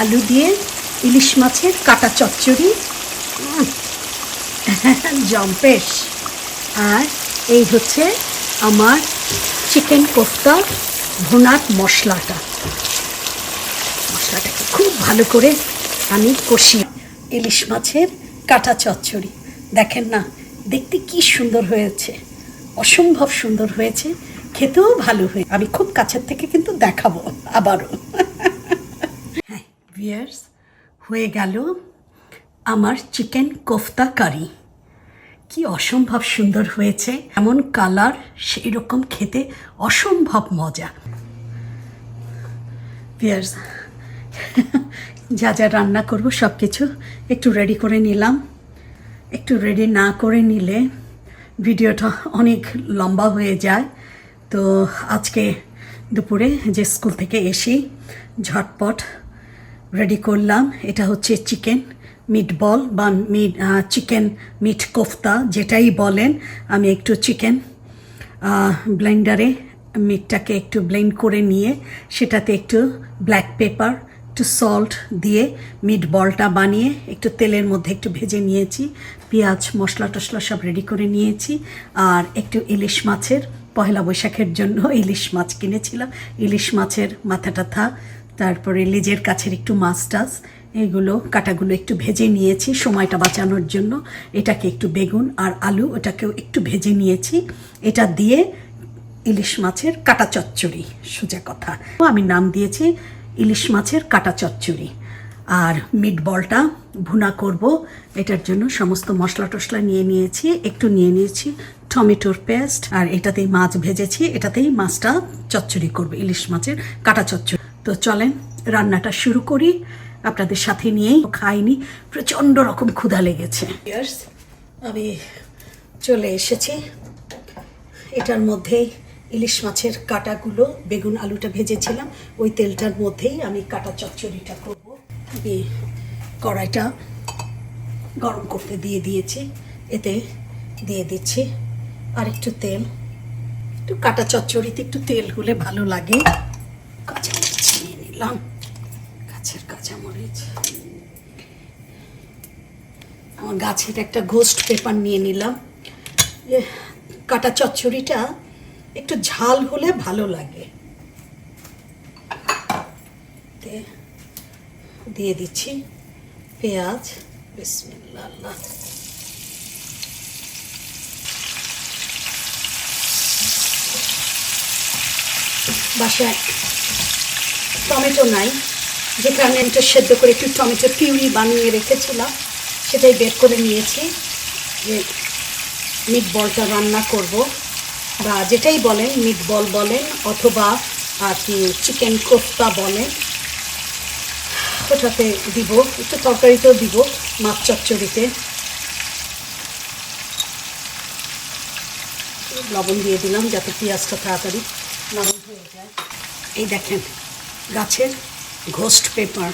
আলু দিয়ে ইলিশ মাছের কাটা চচ্চড়ি। জম্পেশ আর এই হচ্ছে আমার চিকেন কোফতা ভুনাট মশলাটা। মশলাটাকে খুব ভালো করে আমি কষি ইলিশ মাছের কাটা চচ্চড়ি। দেখেন না, দেখতে কি সুন্দর হয়েছে। অসম্ভব সুন্দর হয়েছে। খেতেও ভালো হয়ে আমি খুব কাছের থেকে কিন্তু দেখাবো আবারও। ভিয়ার্স হয়ে গেল আমার চিকেন কোফতা কারি। কি অসম্ভব সুন্দর হয়েছে এমন কালার সেই রকম খেতে অসম্ভব মজা। পিয়ার্স যা যা রান্না করব সব কিছু একটু রেডি করে নিলাম। একটু রেডি না করে নিলে ভিডিওটা অনেক লম্বা হয়ে যায়। তো আজকে দুপুরে যে স্কুল থেকে এসি ঝটপট রেডি করলাম। এটা হচ্ছে চিকেন মিট বল বা মিট চিকেন মিট কোফতা, যেটাই বলেন, আমি একটু চিকেন ব্লেন্ডারে মিটটাকে একটু ব্লেন্ড করে নিয়ে সেটাতে একটু ব্ল্যাক পেপার একটু সল্ট দিয়ে মিট বলটা বানিয়ে একটু তেলের মধ্যে একটু ভেজে নিয়েছি। পেঁয়াজ, মশলা টশলা সব রেডি করে নিয়েছি। আর একটু ইলিশ মাছের পয়লা বৈশাখের জন্য ইলিশ মাছ কিনেছিলাম। ইলিশ মাছের মাথা টাথা তারপরে লেজের কাছের একটু মাছ টাছ এগুলো কাটাগুলো একটু ভেজে নিয়েছি সময়টা বাঁচানোর জন্য। এটাকে একটু বেগুন আর আলু ওটাকেও একটু ভেজে নিয়েছি। এটা দিয়ে ইলিশ মাছের কাটা চচ্চড়ি, সোজা কথা। আমি নাম দিয়েছি ইলিশ মাছের কাটা চচ্চড়ি। আর মিট বলটা ভুনা করব। এটার জন্য সমস্ত মশলা টশলা নিয়ে নিয়েছি, একটু নিয়ে নিয়েছি টমেটোর পেস্ট। আর এটাতেই মাছ ভেজেছি, এটাতেই মাছটা চচ্চড়ি করব, ইলিশ মাছের কাটা চচ্চড়ি। তো চলেন, রান্নাটা শুরু করি। আপনাদের সাথে নিয়েই খাইনি, প্রচণ্ড রকম ক্ষুধা লেগেছে। আমি চলে এসেছি। এটার মধ্যেই ইলিশ মাছের কাটাগুলো, বেগুন আলুটা ভেজেছিলাম। ওই তেলটার মধ্যেই আমি কাটা চচ্চড়িটা করব। আমি কড়াইটা গরম করতে দিয়ে দিয়েছি। এতে দিয়ে দিচ্ছি আর একটু তেল। একটু কাটা চচ্চড়িতে একটু তেল হলে ভালো লাগে। নিলাম গাছের কাঁচামরিচ আমার গাছের একটা ঘোস্ট পেপার নিয়ে নিলাম। কাটা চচ্চড়িটা একটু ঝাল হলে ভালো লাগে। দিয়ে দিচ্ছি পেঁয়াজ, বিসমিল্লাহ, আল্লাহ। বাসায় টমেটো নাই, যে কারণে আমি একটু সেদ্ধ করে একটু টমেটো পিউরি বানিয়ে রেখেছিলাম, সেটাই বের করে নিয়েছি যে মিট বলটা রান্না করব। বা যেটাই বলেন মিট বল বলেন অথবা আর কি চিকেন কোফতা বলেন, ওটাতে দিব, একটু তরকারিতেও দিব মাছ চচ্চড়িতে। লবণ দিয়ে দিলাম যাতে পেঁয়াজটা তাড়াতাড়ি নরম হয়ে যায়। এই দেখেন। গাছের ঘোস্ট পেপার।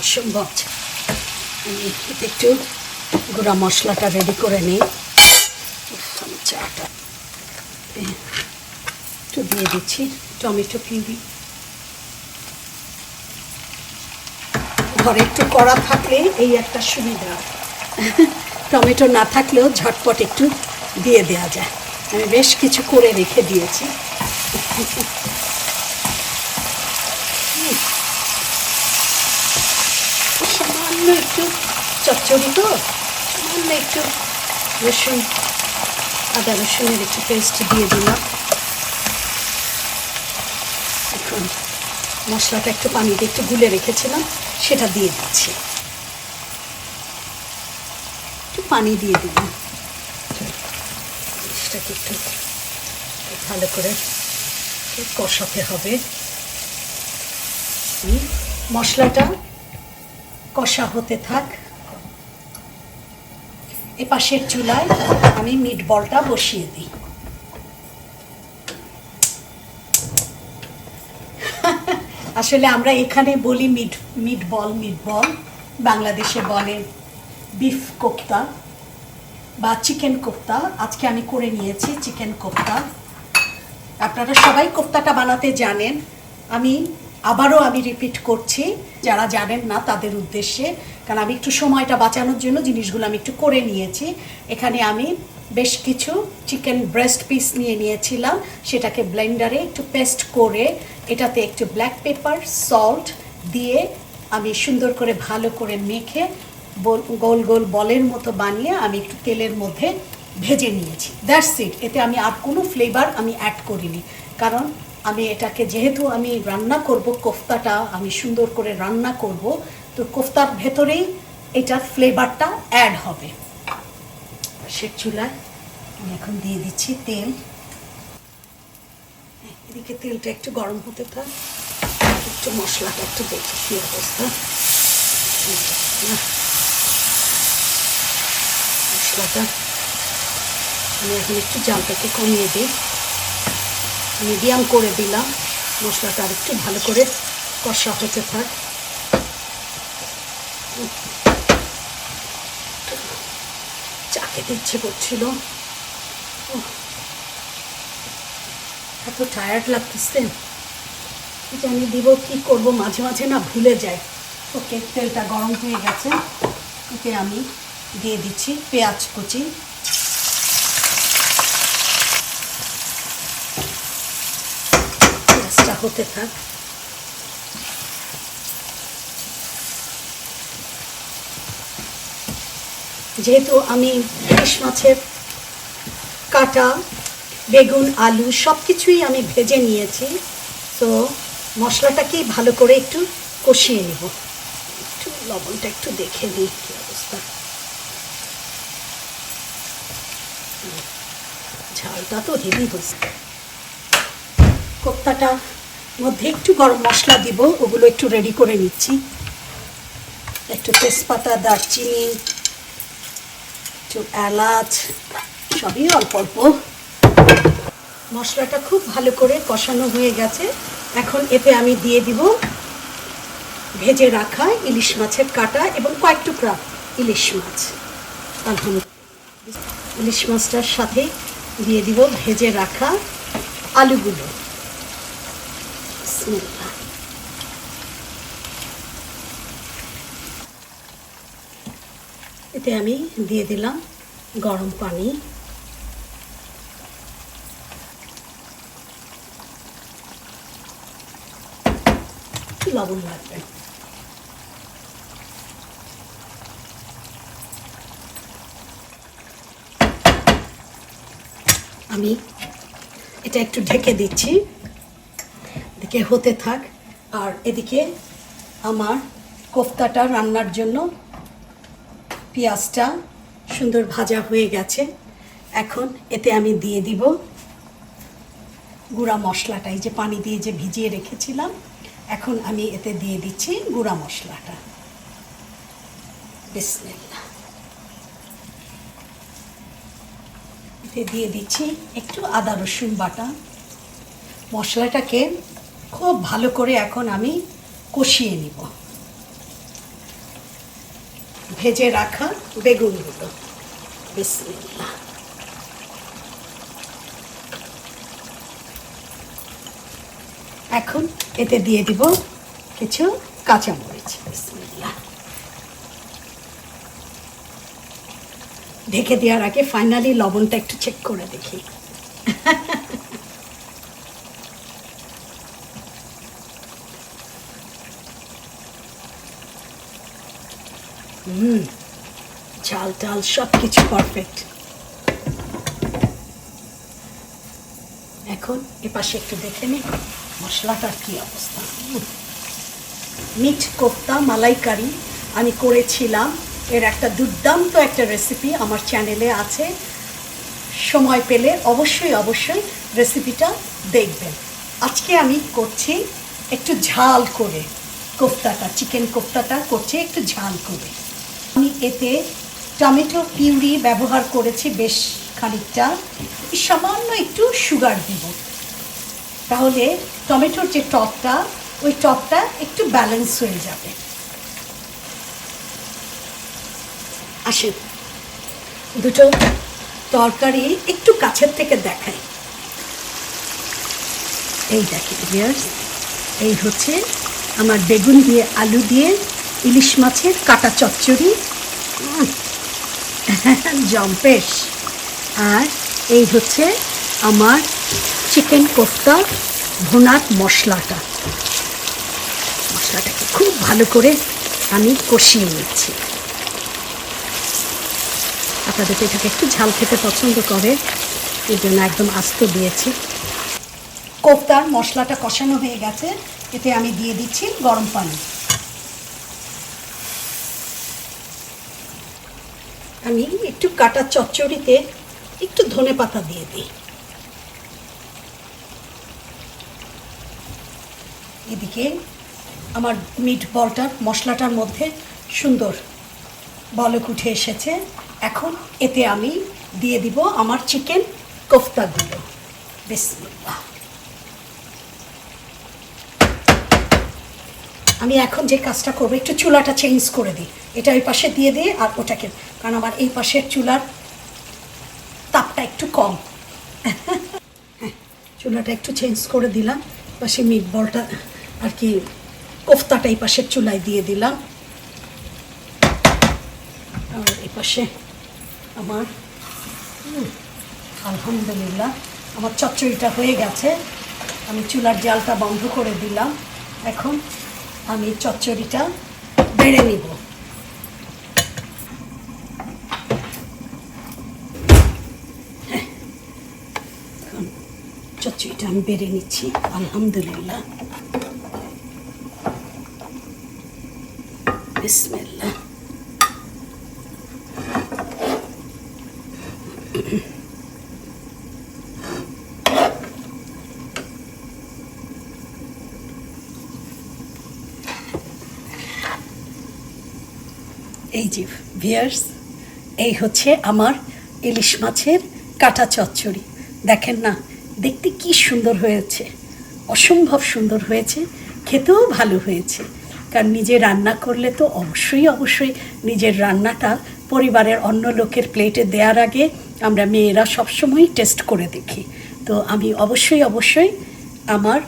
অসম্ভব। আমি একটু গুঁড়া মশলাটা রেডি করে নিই। চাটা একটু দিয়ে দিচ্ছি, টমেটো পিউরি ঘরে একটু কড়া থাকলে এই একটা সুবিধা। টমেটো না থাকলেও ঝটপট একটু দিয়ে দেওয়া যায়। আমি বেশ কিছু করে রেখে দিয়েছি। সামান্য একটু চচ্চড়ি তো? সামান্য একটু রসুন, আদা রসুনের একটু পেস্ট দিয়ে দিলাম। এখন মশলাটা একটু পানিতে একটু গুলে রেখেছিলাম, সেটা দিয়ে দিচ্ছি। একটু পানি দিয়ে দিলাম। জিনিসটাকে একটু ভালো করে কষাতে হবে। মশলাটা কষা হতে থাক। এ পাশের চুলায় আমি মিট বলটা বসিয়ে দিই। আসলে আমরা এখানে বলি meat meat ball meat ball. বাংলাদেশে বলে বিফ কোপ্তা। বা চিকেন কোপ্তা আজকে আমি করে নিয়েছি চিকেন কোপ্তা আপনারা সবাই কোফতাটা বানাতে জানেন। আমি আবারও আমি রিপিট করছি, যারা জানেন না তাদের উদ্দেশ্যে। কারণ আমি একটু সময়টা বাঁচানোর জন্য জিনিসগুলো আমি একটু করে নিয়েছি। এখানে আমি বেশ কিছু চিকেন ব্রেস্ট পিস নিয়ে নিয়েছিলাম। সেটাকে ব্লেন্ডারে একটু পেস্ট করে, এটাতে একটু ব্ল্যাক পেপার সল্ট দিয়ে আমি সুন্দর করে ভালো করে মেখে গোল গোল বলের মতো বানিয়ে আমি একটু তেলের মধ্যে ভেজে নিয়েছি। দ্যাটস ইট এতে আমি আর কোনো ফ্লেভার আমি অ্যাড করিনি। কারণ আমি এটাকে যেহেতু আমি রান্না করব, কোফতাটা আমি সুন্দর করে রান্না করব, তো কোফতার ভেতরেই এটার ফ্লেভারটা অ্যাড হবে। সে চুলায় আমি এখন দিয়ে দিচ্ছি তেল। এদিকে তেলটা একটু গরম হতে থাক। একটু মশলাটা একটু দেখি কী অবস্থা। মশলাটা আমি এখন একটু জালটাকে কমিয়ে দিই মিডিয়াম করে দিলাম মশলাটা আর একটু ভালো করে কষা হতে থাক চা খেতে ইচ্ছে করছিল এত টায়ার্ড লাগতেছে জানি দিব কি করব মাঝে মাঝে না ভুলে যায় ওকে তেলটা গরম হয়ে গেছে ওকে আমি দিয়ে দিচ্ছি পেঁয়াজ কুচি। পেঁয়াজটা হতে থাক। যেহেতু আমি ইলিশ মাছের কাটা, বেগুন, আলু সব কিছুই আমি ভেজে নিয়েছি, তো মশলাটাকেই ভালো করে একটু কষিয়ে নেব। একটু লবণটা একটু দেখে নিই কী অবস্থা হুম, ঝালটা তো হেভি হয়েছে। কোপ্তাটা মধ্যে একটু গরম মশলা দিব, ওগুলো একটু রেডি করে নিচ্ছি। একটু তেজপাতা, দারচিনি, একটু এলাচ, সবই অল্প অল্প। মশলাটা খুব ভালো করে কষানো হয়ে গেছে। এখন এতে আমি দিয়ে দিব ভেজে রাখা ইলিশ মাছের কাটা এবং কয়েক টুকরা ইলিশ মাছ। আলহামদুলিল্লাহ। ইলিশ মাছটার সাথে দিয়ে দিব ভেজে রাখা আলুগুলো। এতে আমি দিয়ে দিলাম গরম পানি। লবণ লাগবে। আমি এটা একটু ঢেকে দিচ্ছি। এদিকে হতে থাক। আর এদিকে আমার কোফতাটা রান্নার জন্য পেঁয়াজটা সুন্দর ভাজা হয়ে গেছে। এখন এতে আমি দিয়ে দিব গুঁড়া মশলাটা। এই যে পানি দিয়ে যে ভিজিয়ে রেখেছিলাম, এখন আমি এতে দিয়ে দিচ্ছি গুঁড়া মশলাটা। বিসমিল্লাহ এতে দিয়ে দিচ্ছি একটু আদা রসুন বাটা। মশলাটাকে খুব ভালো করে এখন আমি কষিয়ে নিব। ভেজে রাখা বেগুনগুলো। বিসমিল্লাহ। এখন এতে দিয়ে দিব কিছু কাঁচামরিচ। বিসমিল্লাহ। ঢেকে দেওয়ার আগে ফাইনালি লবণটা একটু চেক করে দেখি। হুম, ঝাল টাল সব কিছু পারফেক্ট এখন এপাশে একটু দেখে নিই মশলাটার কি অবস্থা। মিট কোফতা মালাইকারি আমি করেছিলাম। এর একটা দুর্দান্ত একটা রেসিপি আমার চ্যানেলে আছে। সময় পেলে অবশ্যই অবশ্যই রেসিপিটা দেখবেন। আজকে আমি করছি একটু ঝাল করে কোফতাটা চিকেন কোফতাটা করছি একটু ঝাল করে। আমি এতে টমেটো পিউরি ব্যবহার করেছি বেশ খানিকটা। সামান্য একটু সুগার দিব। তাহলে টমেটোর যে টকটা ওই টকটা একটু ব্যালেন্স হয়ে যাবে। আসেন। দুটো তরকারি একটু কাছের থেকে দেখাই। এই দেখেন ভিয়ার্স এই হচ্ছে আমার বেগুন দিয়ে আলু দিয়ে ইলিশ মাছের কাটা চচ্চড়ি। জম্পেশ আর এই হচ্ছে আমার চিকেন কোফতা ভুনার মশলাটা। মশলাটাকে খুব ভালো করে আমি কষিয়ে নিচ্ছি। আপনাদের তো একটু ঝাল খেতে পছন্দ করে এই জন্য একদম আস্ত দিয়েছি। কোফতার মশলাটা কষানো হয়ে গেছে, এতে আমি দিয়ে দিচ্ছি গরম পানি। আমি একটু কাটা চচ্চড়িতে একটু ধনে পাতা দিয়ে দিই। এদিকে আমার মিট বলটার মশলাটার মধ্যে সুন্দর বলক উঠে এসেছে। এখন এতে আমি দিয়ে দিব আমার চিকেন কোফতাগুলো। বিসমিল্লাহ। আমি এখন যে কাজটা করব, একটু চুলাটা চেঞ্জ করে দিই। এটা ওই পাশে দিয়ে দিয়ে আর ওটাকে, কারণ আমার এই পাশের চুলার তাপটা একটু কম। চুলাটা একটু চেঞ্জ করে দিলাম। পাশে মিট বলটা আর কি কোফতাটা এই পাশের চুলায় দিয়ে দিলাম। আর এই পাশে আমার। হুম, আলহামদুলিল্লাহ আমার চচ্চড়িটা হয়ে গেছে। আমি চুলার জালটা বন্ধ করে দিলাম। এখন আমি চচ্চড়িটা বেড়ে নিব। হ্যাঁ, চচ্চড়িটা আমি বেড়ে নিচ্ছি আলহামদুলিল্লাহ। বিসমিল্লাহ। এই যে ভিয়ার্স এই হচ্ছে আমার ইলিশ মাছের কাটা চচ্চড়ি। দেখেন না, দেখতে কি সুন্দর হয়েছে। অসম্ভব সুন্দর হয়েছে, খেতেও ভালো হয়েছে। কারণ নিজে রান্না করলে তো অবশ্যই অবশ্যই নিজের রান্নাটা পরিবারের অন্য লোকের প্লেটে দেওয়ার আগে আমরা মেয়েরা সবসময় টেস্ট করে দেখি। তো আমি অবশ্যই অবশ্যই আমার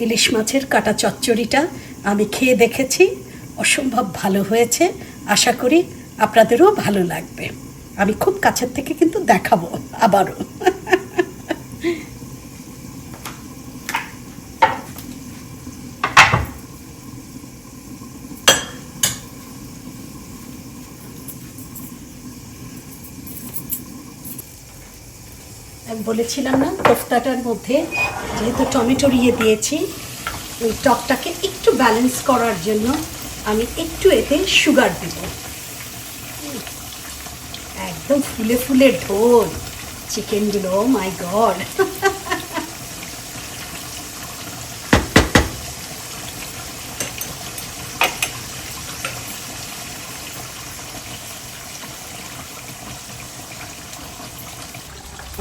ইলিশ মাছের কাটা চচ্চড়িটা আমি খেয়ে দেখেছি। অসম্ভব ভালো হয়েছে। আশা করি আপনাদেরও ভালো লাগবে। আমি খুব কাছের থেকে কিন্তু দেখাবো আবারও। বলেছিলাম না, কোফতাটার মধ্যে যেহেতু টমেটো ইয়ে দিয়েছি, ওই টকটাকে একটু ব্যালেন্স করার জন্য আমি একটু এতে সুগার দেব। একদম ফুলে ফুলে ঢোল। চিকেনগুলো মাই গড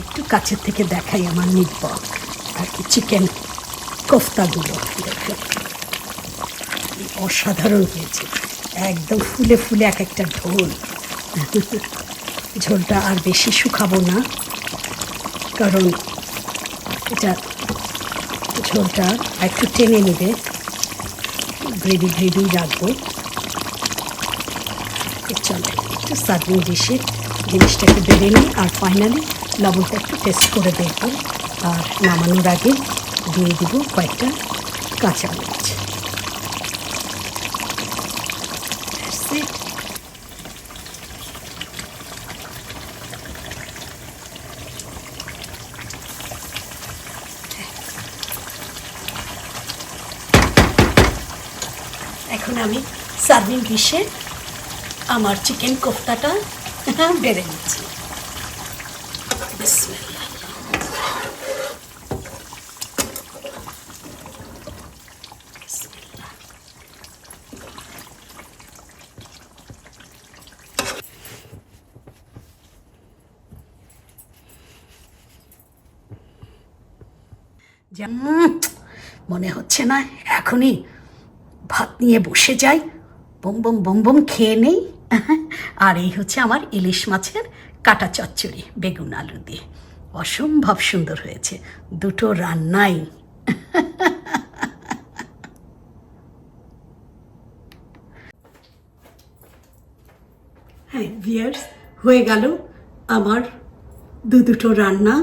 একটু কাছের থেকে দেখাই আমার নির্ভর আর কি চিকেন কোফতাগুলো। দেখুন কি অসাধারণ হয়েছে। একদম ফুলে ফুলে এক একটা ঢোল। ঝোলটা আর বেশি শুকাবো না, কারণ এটা ঝোলটা একটু টেনে নেবে। গ্রেভি গ্রেভি রাখব চলে, একটু সার্ভিং ডিশে জিনিসটাকে বেড়ে নিই, আর ফাইনালি লবণটা একটু টেস্ট করে দেখব। আর নামানোর আগে দিয়ে দিব কয়েকটা কাঁচা মরিচ That's it. এখন আমি সার্ভিং ডিশে আমার চিকেন কোফতাটা বেড়ে নিচ্ছি। মনে হচ্ছে না এখনই ভাত নিয়ে বসে যাই। বম বম বম বম খেয়ে নেই। আর এই হচ্ছে আমার ইলিশ মাছের কাটা চচ্চড়ি, বেগুন আলু দিয়ে। অসম্ভব সুন্দর হয়েছে। দুটো রান্নাই। হ্যাঁ ভিয়ার্স হয়ে গেল আমার দু দুটো রান্না।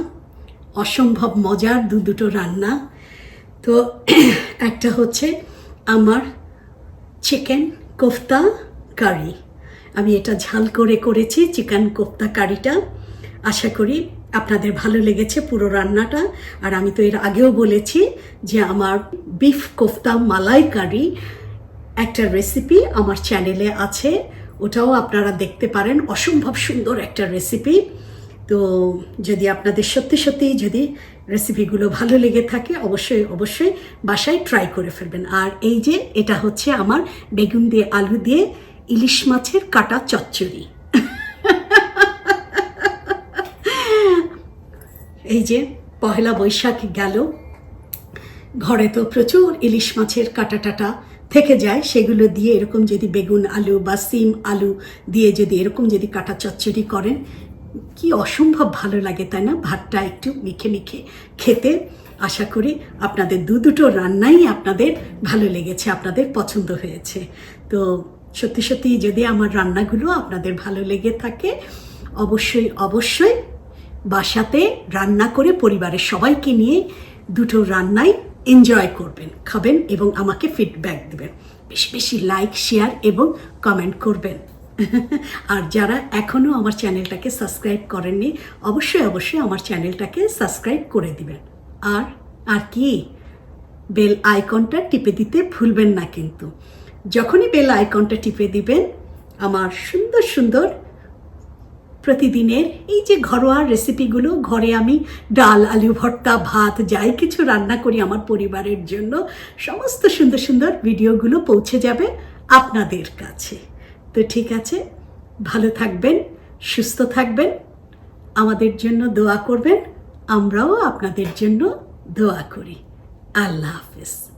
অসম্ভব মজার দু দুটো রান্না। তো একটা হচ্ছে আমার চিকেন কোফতা কারি। আমি এটা ঝাল করে করেছি, চিকেন কোফতা কারিটা। আশা করি আপনাদের ভালো লেগেছে পুরো রান্নাটা। আর আমি তো এর আগেও বলেছি যে আমার বিফ কোফতা মালাই কারি একটা রেসিপি আমার চ্যানেলে আছে। ওটাও আপনারা দেখতে পারেন। অসম্ভব সুন্দর একটা রেসিপি। তো যদি আপনাদের সত্যি সত্যি যদি রেসিপিগুলো ভালো লেগে থাকে, অবশ্যই অবশ্যই বাসায় ট্রাই করে ফেলবেন। আর এই যে, এটা হচ্ছে আমার বেগুন দিয়ে আলু দিয়ে ইলিশ মাছের কাটা চচ্চড়ি। এই যে, পহেলা বৈশাখ গেল। ঘরে তো প্রচুর ইলিশ মাছের কাটা টাটা থেকে যায়। সেগুলো দিয়ে এরকম যদি বেগুন আলু বা সিম আলু দিয়ে যদি এরকম যদি কাটা চচ্চড়ি করেন কি অসম্ভব ভালো লাগে, তাই না? ভাতটা একটু মিখে মিখে খেতে। আশা করি আপনাদের দু দুটো রান্নাই আপনাদের ভালো লেগেছে, আপনাদের পছন্দ হয়েছে। তো সত্যি সত্যি যদি আমার রান্নাগুলো আপনাদের ভালো লেগে থাকে, অবশ্যই অবশ্যই বাসাতে রান্না করে পরিবারের সবাইকে নিয়ে দুটো রান্নাই এনজয় করবেন, খাবেন এবং আমাকে ফিডব্যাক দেবেন। বেশি বেশি লাইক শেয়ার এবং কমেন্ট করবেন। আর যারা এখনও আমার চ্যানেলটাকে সাবস্ক্রাইব করেননি, অবশ্যই অবশ্যই আমার চ্যানেলটাকে সাবস্ক্রাইব করে দিবেন। আর আর কি? বেল আইকনটা টিপে দিতে ভুলবেন না কিন্তু। যখনই বেল আইকনটা টিপে দিবেন, আমার সুন্দর সুন্দর প্রতিদিনের এই যে ঘরোয়া রেসিপিগুলো ঘরে আমি ডাল, আলু ভর্তা, ভাত, যাই কিছু রান্না করি আমার পরিবারের জন্য, সমস্ত সুন্দর সুন্দর ভিডিওগুলো পৌঁছে যাবে আপনাদের কাছে। তো ঠিক আছে, ভালো থাকবেন, সুস্থ থাকবেন, আমাদের জন্য দোয়া করবেন, আমরাও আপনাদের জন্য দোয়া করি। আল্লাহ হাফিজ।